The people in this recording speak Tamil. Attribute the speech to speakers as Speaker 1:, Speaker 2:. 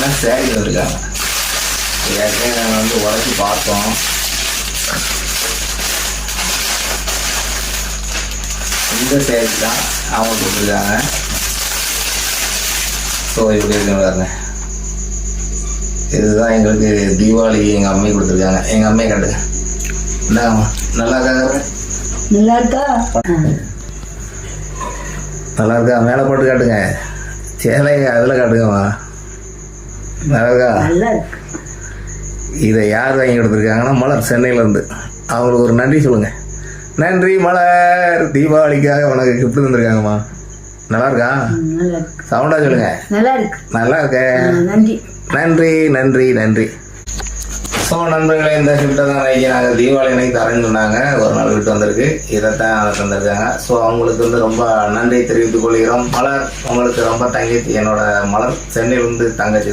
Speaker 1: பார்த்தீங்கன்னா சேரீ வந்திருக்காங்க ஏற்கனவே நாங்கள் வந்து உடச்சி பார்த்தோம். இந்த சேரீ தான் அவங்க கொடுத்துருக்காங்க. ஸோ இப்படி இருக்கு பாருங்க. இதுதான் எங்களுக்கு தீபாவளி எங்கள் அம்மை கொடுத்துருக்காங்க. எங்கள் அம்மையை கட்டுங்க இந்தாங்கம்மா. நல்லா இருக்காங்க
Speaker 2: நல்லா இருக்கா?
Speaker 1: நல்லா இருக்கா? மேலே போட்டு காட்டுங்க. சேலை அதில் காட்டுங்கம்மா. இருக்கா
Speaker 2: நல்லா இருக்கு
Speaker 1: இதை யார் வாங்கி கொடுத்துருக்காங்கன்னா மலர் சென்னையிலேருந்து. அவங்களுக்கு ஒரு நன்றி சொல்லுங்கள் நன்றி மலர். தீபாவளிக்காக உனக்கு கிஃப்ட் தந்திருக்காங்கம்மா. நல்லா இருக்கா
Speaker 2: இருக்கு
Speaker 1: சவுண்டாக சொல்லுங்க.
Speaker 2: நல்லா இருக்கு
Speaker 1: நல்லா இருக்கேன்
Speaker 2: ஆ, நன்றி.
Speaker 1: நன்றி நன்றி நன்றி. ஸோ நண்பர்களே இந்த ஷிஃப்ட்டை தான் நைக்கி நாங்கள் தீபாவளி அன்னைக்கு தரேன்னு சொன்னாங்க. ஒரு நாள் விட்டு வந்திருக்கு. இதைத்தான் அதை தந்திருக்காங்க. ஸோ அவங்களுக்கு வந்து ரொம்ப நன்றி தெரிவித்துக் கொள்கிறோம். மலர் உங்களுக்கு ரொம்ப தங்கச்சி என்னோட மலர் சென்னையிலிருந்து தங்கச்சி